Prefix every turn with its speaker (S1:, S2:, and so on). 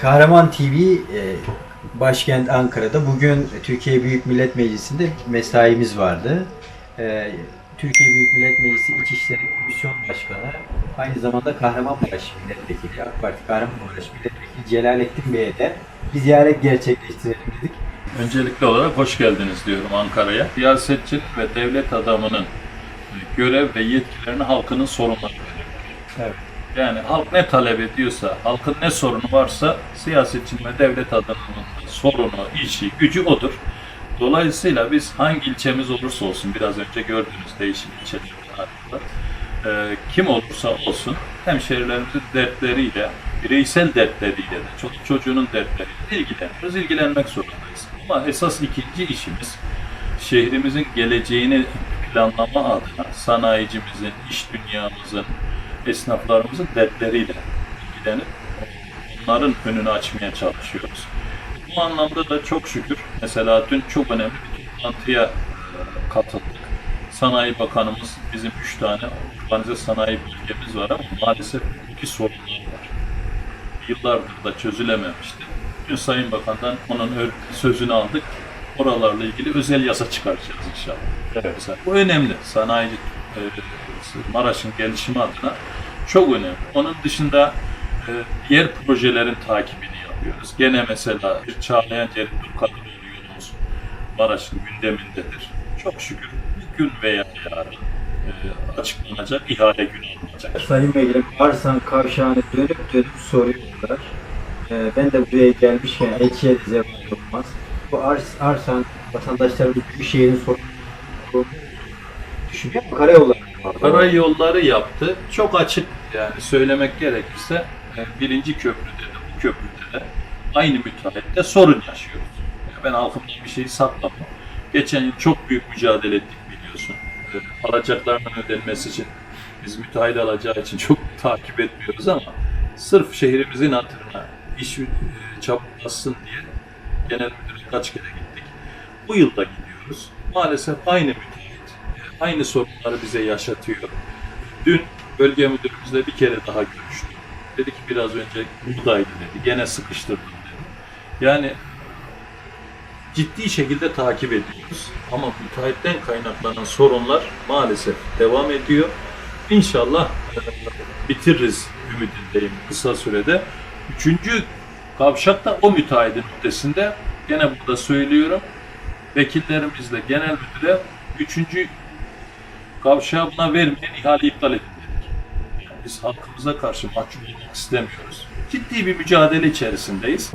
S1: Kahraman TV e, başkent Ankara'da bugün Türkiye Büyük Millet Meclisi'nde mesaimiz vardı. E, Türkiye Büyük Millet Meclisi İçişleri Komisyon Başkanı aynı zamanda Kahramanmaraş Milletvekili, AK Parti Kahramanmaraş Milletvekili Celalettin Bey'e de bir ziyaret gerçekleştirelim dedik.
S2: Öncelikli olarak hoş geldiniz diyorum Ankara'ya. Siyasetçinin ve devlet adamının görev ve yetkilerini halkının sorunları
S1: Evet.
S2: Yani halk ne talep ediyorsa, halkın ne sorunu varsa siyasetçinin ve devlet adamının sorunu, işi, gücü odur. Dolayısıyla biz hangi ilçemiz olursa olsun, biraz önce gördüğünüz değişik ilçelerin hakkında, e, kim olursa olsun hemşehrilerimizin dertleriyle, bireysel dertleriyle de, çocuk çocuğunun dertleriyle ilgileniyoruz, ilgilenmek zorundayız. Ama esas ikinci işimiz şehrimizin geleceğini planlama adına sanayicimizin, iş dünyamızın, esnaflarımızın dertleriyle ilgilenip onların önünü açmaya çalışıyoruz. Bu anlamda da çok şükür mesela dün çok önemli bir toplantıya e, katıldık. Sanayi Bakanımız bizim üç tane organize sanayi bölgemiz var ama maalesef iki sorunlar var. Yıllardır da çözülememişti. Dün Sayın Bakan'dan onun sözünü aldık. Oralarla ilgili özel yasa çıkaracağız inşallah. Evet. Bu önemli. Sanayi e, Maraş'ın gelişimi adına çok önemli. Onun dışında e, diğer projelerin takibini yapıyoruz. Gene mesela bir Çağlayan Cerrahpaşa Kadıköy yolumuz Maraş'ın gündemindedir. Çok şükür bir gün veya yarın e, açıklanacak, ihale günü alınacak.
S1: Sayın Vekilim, Arsan kavşağını dönüp dönüp soruyorlar. Ee, ben de buraya gelmişken elçiye de zeval olmaz. Bu Ars, Arsan vatandaşlarımız Büyükşehir'in sorunu düşünüyor mu? Karayolları.
S2: Karayolları yaptı. Çok açık yani söylemek gerekirse e, birinci köprüde de bu köprüde de aynı müteahhitte sorun yaşıyoruz. Yani ben halkımdan bir şeyi saklamam. Geçen yıl çok büyük mücadele ettik biliyorsun. E, Alacaklarının ödenmesi için biz müteahhit alacağı için çok takip etmiyoruz ama sırf şehrimizin hatırına iş e, çabuklasın diye genel müdüre kaç kere gittik. Bu yılda gidiyoruz. Maalesef aynı müteahhit aynı sorunları bize yaşatıyor. Dün bölge müdürümüzle bir kere daha görüştük. Dedi ki biraz önce buradaydı dedi. Gene sıkıştırdım dedi. Yani ciddi şekilde takip ediyoruz. Ama müteahhitten kaynaklanan sorunlar maalesef devam ediyor. İnşallah e, bitiririz ümidindeyim kısa sürede. Üçüncü kavşak da o müteahhidin ötesinde. Gene burada söylüyorum. Vekillerimizle genel müdüre üçüncü kavşağı buna vermeyen ihale iptal. Yani biz halkımıza karşı mahcup olmak istemiyoruz. Ciddi bir mücadele içerisindeyiz.